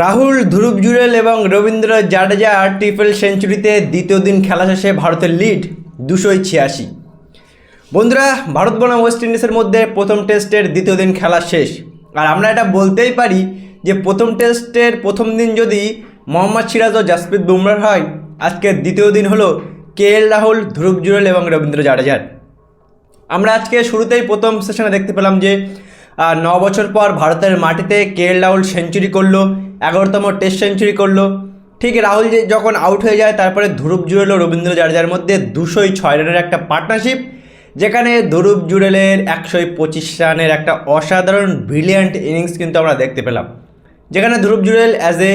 রাহুল, ধ্রুব জুরেল এবং রবীন্দ্র জাডেজা ট্রিপল সেঞ্চুরিতে দ্বিতীয় দিন খেলা শেষে ভারতের লিড দুশোই ছিয়াশি। বন্ধুরা, ভারত বনাম ওয়েস্ট ইন্ডিজের মধ্যে প্রথম টেস্টের দ্বিতীয় দিন খেলা শেষ। আর আমরা এটা বলতেই পারি যে প্রথম টেস্টের প্রথম দিন যদি মোহাম্মদ সিরাজ ও জাসপ্রীত বুমরার হয় আজকের দ্বিতীয় দিন হলো কে এল রাহুল, ধ্রুব জুরেল এবং রবীন্দ্র জাডেজার। আমরা আজকে শুরুতেই প্রথম সেশনে দেখতে পেলাম যে ন বছর পর ভারতের মাটিতে কে এল রাহুল সেঞ্চুরি করল এগারোতম টেস্ট সেঞ্চুরি করল। ঠিক রাহুল যে যখন আউট হয়ে যায়, তারপরে ধ্রুব জুরেল ও রবীন্দ্র জাডেজার মধ্যে দুশোই ছয় রানের একটা পার্টনারশিপ যেখানে ধ্রুব জুড়েলের একশোই পঁচিশ রানের একটা অসাধারণ ব্রিলিয়ান্ট ইনিংস কিন্তু আমরা দেখতে পেলাম। যেখানে ধ্রুব জুড়েল অ্যাজ এ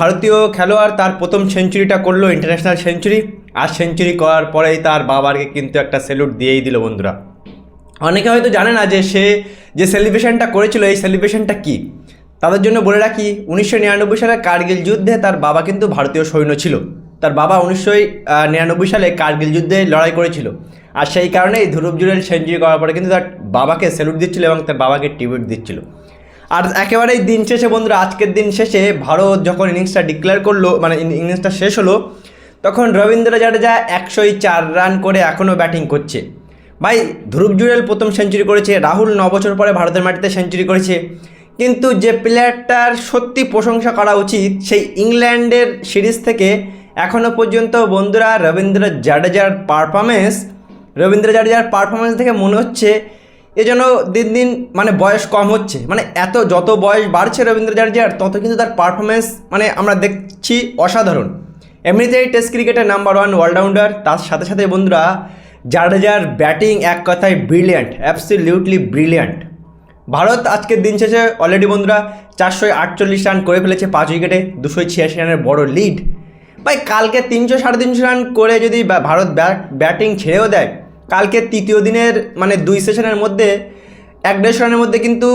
ভারতীয় খেলোয়াড় তার প্রথম সেঞ্চুরিটা করল ইন্টারন্যাশনাল সেঞ্চুরি আর সেঞ্চুরি করার পরেই তার বাবাকে কিন্তু একটা স্যালুট দিয়েই দিল বন্ধুরা। অনেকে হয়তো জানে না যে সে যে সেলিব্রেশনটা করেছিল, এই সেলিব্রেশনটা কী? তাদের জন্য বলে রাখি, উনিশশো নিরানব্বই সালে কার্গিল যুদ্ধে তার বাবা কিন্তু ভারতীয় সৈন্য ছিল। তার বাবা উনিশশো নিরানব্বই সালে কার্গিল যুদ্ধে লড়াই করেছিল। আর সেই কারণেই ধ্রুব জুরেল সেঞ্চুরি করার পরে কিন্তু তার বাবাকে স্যালুট দিচ্ছিল এবং তার বাবাকে টিবিট দিচ্ছিল। আর একেবারেই দিন শেষে বন্ধুরা, আজকের দিন শেষে ভারত যখন ইনিংসটা ডিক্লেয়ার করল মানে ইনিংসটা শেষ হলো, তখন রবীন্দ্র জাডেজা একশোই চার রান করে এখনও ব্যাটিং করছে। ভাই, ধ্রুব জুরেল প্রথম সেঞ্চুরি করেছে, রাহুল ন বছর পরে ভারতের মাটিতে সেঞ্চুরি করেছে। কিন্তু যে প্লেয়ারটার সত্যি প্রশংসা করা উচিত, সেই ইংল্যান্ডের সিরিজ থেকে এখনও পর্যন্ত বন্ধুরা রবীন্দ্র জাডেজার পারফরমেন্স রবীন্দ্র জাডেজার পারফরমেন্স থেকে মনে হচ্ছে এ যেন দিন দিন মানে বয়স কম হচ্ছে। মানে এত যত বয়স বাড়ছে রবীন্দ্র জাডেজার, তত কিন্তু তার পারফরমেন্স মানে আমরা দেখছি অসাধারণ। এমনিতেই টেস্ট ক্রিকেটের নাম্বার ওয়ান অলরাউন্ডার তার সাথে সাথে বন্ধুরা, জাডেজার ব্যাটিং এক কথায় ব্রিলিয়ান্ট অ্যাবসলিউটলি ব্রিলিয়ান্ট ভারত আজকের দিন শেষে অলরেডি বন্ধুরা চারশো আটচল্লিশ রান করে ফেলেছে, পাঁচ উইকেটে দুশো ছিয়াশি রানের বড় লিড ভাই, কালকে তিনশো সাড়ে তিনশো রান করে যদি ভারত ব্যাট ছেড়েও দেয়, কালকে তৃতীয় দিনের মানে দুই সেশনের মধ্যে এক দেড়শো রানের মধ্যে কিন্তু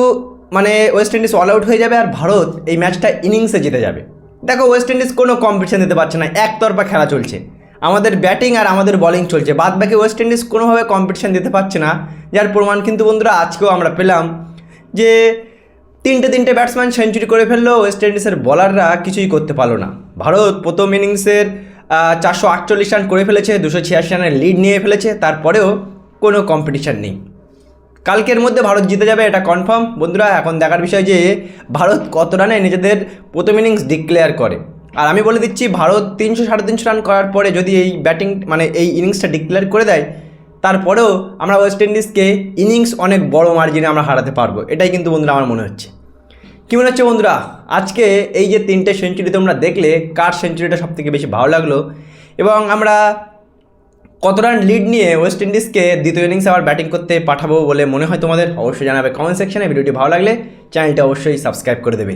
মানে ওয়েস্ট ইন্ডিজ অল আউট হয়ে যাবে আর ভারত এই ম্যাচটা ইনিংসে জিতে যাবে। দেখো ওয়েস্ট ইন্ডিজ কোনো কম্পিটিশন দিতে পারছে না, একতরফা খেলা চলছে। আমাদের ব্যাটিং আর আমাদের বলিং চলছে বাদ বাকি ওয়েস্ট ইন্ডিজ কোনোভাবে কম্পিটিশন দিতে পারছে না, যার প্রমাণ কিন্তু বন্ধুরা আজকেও আমরা পেলাম। যে তিনটে তিনটে ব্যাটসম্যান সেঞ্চুরি করে ফেলল ওয়েস্ট ইন্ডিজের বলাররা কিছুই করতে পারল না। ভারত প্রথম ইনিংসের চারশো আটচল্লিশ রান করে ফেলেছে, দুশো ছিয়াশি রানের লিড নিয়ে ফেলেছে, তারপরেও কোনো কম্পিটিশান নেই। কালকের মধ্যে ভারত জিতে যাবে, এটা কনফার্ম বন্ধুরা, এখন দেখার বিষয় যে ভারত কত রানে নিজেদের প্রথম ইনিংস ডিক্লেয়ার করে। আর আমি বলে দিচ্ছি, ভারত তিনশো সাড়ে তিনশো রান করার পরে যদি এই ব্যাটিং মানে এই ইনিংসটা ডিক্লেয়ার করে দেয় তারপরেও আমরা ওয়েস্ট ইন্ডিজকে ইনিংস অনেক বড় মার্জিনে আমরা হারাতে পারব। এটাই কিন্তু বন্ধুরা আমার মনে হচ্ছে। কী মনে হচ্ছে বন্ধুরা? আজকে এই যে তিনটে সেঞ্চুরি তোমরা দেখলে, কার সেঞ্চুরিটা সবথেকে বেশি ভালো লাগল? এবং আমরা কত রান লিড নিয়ে ওয়েস্ট ইন্ডিজকে দ্বিতীয় ইনিংস আবার ব্যাটিং করতে পাঠাবো বলে মনে হয় তোমাদের, অবশ্যই জানাবে কমেন্ট সেকশনে ভিডিওটি ভালো লাগলে চ্যানেলটা অবশ্যই সাবস্ক্রাইব করে দেবে।